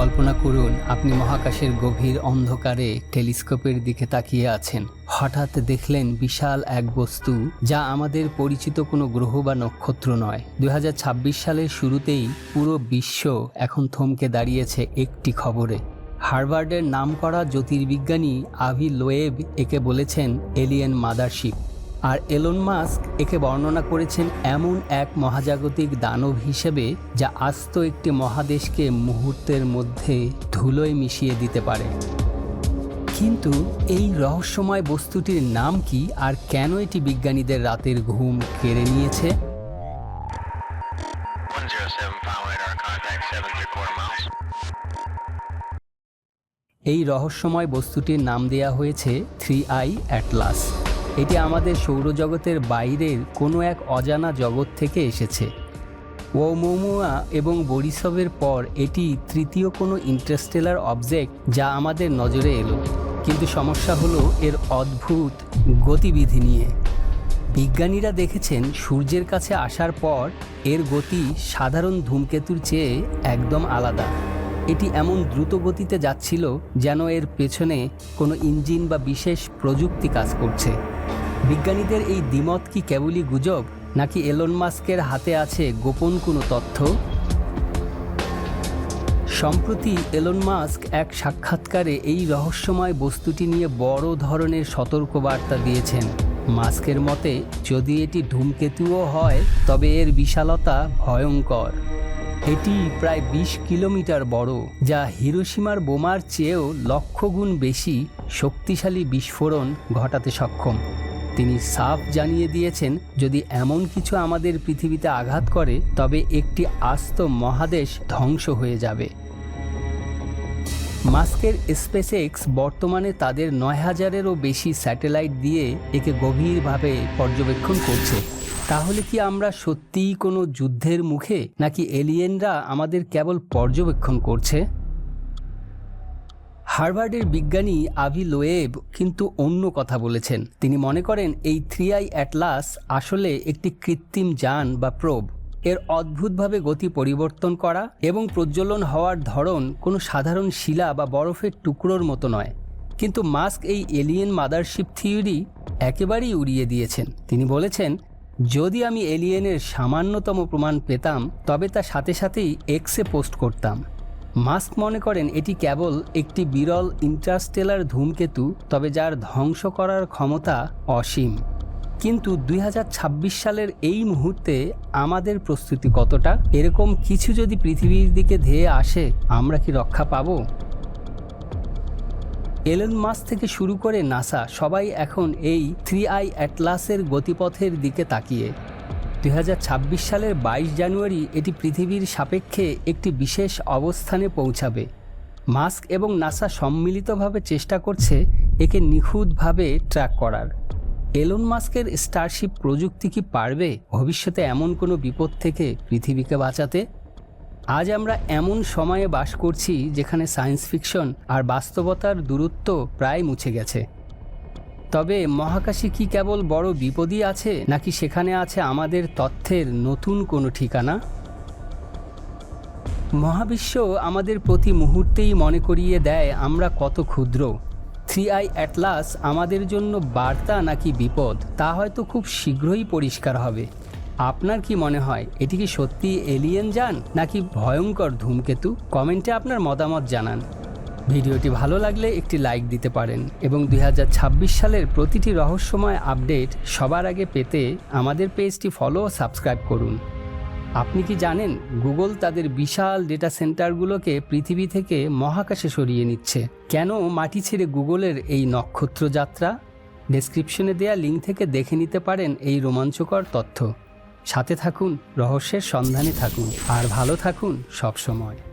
কল্পনা করুন, আপনি মহাকাশের গভীর অন্ধকারে টেলিস্কোপের দিকে তাকিয়ে আছেন। হঠাৎ দেখলেন বিশাল এক বস্তু যা আমাদের পরিচিত কোনো গ্রহ বা নক্ষত্র নয়। দুই সালের শুরুতেই পুরো বিশ্ব এখন থমকে দাঁড়িয়েছে একটি খবরে। হার্ভার্ডের নামকরা জ্যোতির্বিজ্ঞানী আভি লোয়েব একে বলেছেন এলিয়েন মাদারশিপ। আর এলন মাস্ক একে বর্ণনা করেছেন এমন এক মহাজাগতিক দানব হিসেবে যা আস্ত একটি মহাদেশকে মুহূর্তের মধ্যে ধুলোয় মিশিয়ে দিতে পারে। কিন্তু এই রহস্যময় বস্তুটির নাম কি আর কেন এটি বিজ্ঞানীদের রাতের ঘুম কেড়ে নিয়েছে? 107 Final radar contact 7 three quarter miles. এই রহস্যময় বস্তুটির নাম দেয়া হয়েছে থ্রি আই অ্যাটলাস। এটি আমাদের সৌরজগতের বাইরের কোনো এক অজানা জগৎ থেকে এসেছে। ওমোমুয়া এবং বরিসবের পর এটি তৃতীয় কোনো ইন্টারস্টেলার অবজেক্ট যা আমাদের নজরে এলো। কিন্তু সমস্যা হলো এর অদ্ভুত গতিবিধি নিয়ে। বিজ্ঞানীরা দেখেছেন সূর্যের কাছে আসার পর এর গতি সাধারণ ধূমকেতুর চেয়ে একদম আলাদা। এটি এমন দ্রুত গতিতে যাচ্ছিল যেন এর পেছনে কোনো ইঞ্জিন বা বিশেষ প্রযুক্তি কাজ করছে। বিজ্ঞানীদের এই দ্বিমত কি কেবলই গুজব, নাকি এলন মাস্কের হাতে আছে গোপন কোনো তথ্য? সম্প্রতি এলন মাস্ক এক সাক্ষাৎকারে এই রহস্যময় বস্তুটি নিয়ে বড় ধরনের সতর্কবার্তা দিয়েছেন। মাস্কের মতে, যদি এটি ধূমকেতুও হয়, তবে এর বিশালতা ভয়ঙ্কর। এটি প্রায় ২০ কিলোমিটার বড়, যা হিরোসীমার বোমার চেয়েও লক্ষ গুণ বেশি শক্তিশালী বিস্ফোরণ ঘটাতে সক্ষম। তিনি সাফ জানিয়ে দিয়েছেন, যদি এমন কিছু আমাদের পৃথিবীতে আঘাত করে, তবে একটি আস্ত মহাদেশ ধ্বংস হয়ে যাবে। মাস্কের স্পেসএক্স বর্তমানে তাদের নয় হাজারেরও বেশি স্যাটেলাইট দিয়ে একে গভীরভাবে পর্যবেক্ষণ করছে। তাহলে কি আমরা সত্যিই কোনো যুদ্ধের মুখে নাকি এলিয়েনরা আমাদের কেবল পর্যবেক্ষণ করছে? হার্ভার্ডের বিজ্ঞানী আভি লোয়েব কিন্তু অন্য কথা বলেছেন। তিনি মনে করেন এই থ্রি আই অ্যাটলাস আসলে একটি কৃত্রিম যান বা প্রোব। এর অদ্ভুতভাবে গতি পরিবর্তন করা এবং প্রজ্বলন হওয়ার ধরন কোনো সাধারণ শিলা বা বরফের টুকরোর মতো নয়। কিন্তু মাস্ক এই এলিয়েন মাদারশিপ থিওরি একেবারেই উড়িয়ে দিয়েছেন। তিনি বলেছেন যদি আমি এলিয়েনের সামান্যতম প্রমাণ পেতাম, তবে তা সাথে সাথেই এক্সে পোস্ট করতাম। মাস্ক মনে করেন এটি কেবল একটি বিরল ইন্টারস্টেলার ধূমকেতু, তবে যার ধ্বংস করার ক্ষমতা অসীম। কিন্তু দুই হাজার ছাব্বিশ সালের এই মুহূর্তে আমাদের প্রস্তুতি কতটা? এরকম কিছু যদি পৃথিবীর দিকে ধেয়ে আসে, আমরা কি রক্ষা পাবো? এলন মাস থেকে শুরু করে নাসা সবাই এখন এই থ্রি আই অ্যাটলাসের গতিপথের দিকে তাকিয়ে। দু হাজার ছাব্বিশ সালের বাইশ জানুয়ারি এটি পৃথিবীর সাপেক্ষে একটি বিশেষ অবস্থানে পৌঁছাবে। মাস্ক এবং নাসা সম্মিলিতভাবে চেষ্টা করছে একে নিখুঁতভাবে ট্র্যাক করার। এলন মাস্কের স্টারশিপ প্রযুক্তি কি পারবে? ভবিষ্যতে এমন কোনো বিপদ থেকে পৃথিবীকে বাঁচাতে? আজ আমরা এমন সময়ে বাস করছি যেখানে সায়েন্স ফিকশন আর বাস্তবতার দূরত্ব প্রায় মুছে গেছে। তবে মহাকাশে কি কেবল বড় বিপদই আছে, নাকি সেখানে আছে আমাদের তথ্যের নতুন কোনো ঠিকানা? মহাবিশ্ব আমাদের প্রতি মুহূর্তেই মনে করিয়ে দেয়, আমরা কত ক্ষুদ্র। থ্রি আই অ্যাটলাস আমাদের জন্য বার্তা নাকি বিপদ, তা হয়তো খুব শীঘ্রই পরিষ্কার হবে। আপনার কি মনে হয় এটি কি সত্যি এলিয়েন যান নাকি ভয়ঙ্কর ধূমকেতু? কমেন্টে আপনার মতামত জানান। ভিডিওটি ভালো লাগলে একটি লাইক দিতে পারেন এবং দু হাজার ছাব্বিশ সালের প্রতিটি রহস্যময় আপডেট সবার আগে পেতে আমাদের পেজটি ফলো ও সাবস্ক্রাইব করুন। আপনি কি জানেন গুগল তাদের বিশাল ডেটা সেন্টারগুলোকে পৃথিবী থেকে মহাকাশে সরিয়ে নিচ্ছে? কেন মাটি ছেড়ে গুগলের এই নক্ষত্র যাত্রা ডেসক্রিপশনে দেয়া লিঙ্ক থেকে দেখে নিতে পারেন এই রোমাঞ্চকর তথ্য। সাথে থাকুন রহস্যের সন্ধানে থাকুন আর ভালো থাকুন সব সময়।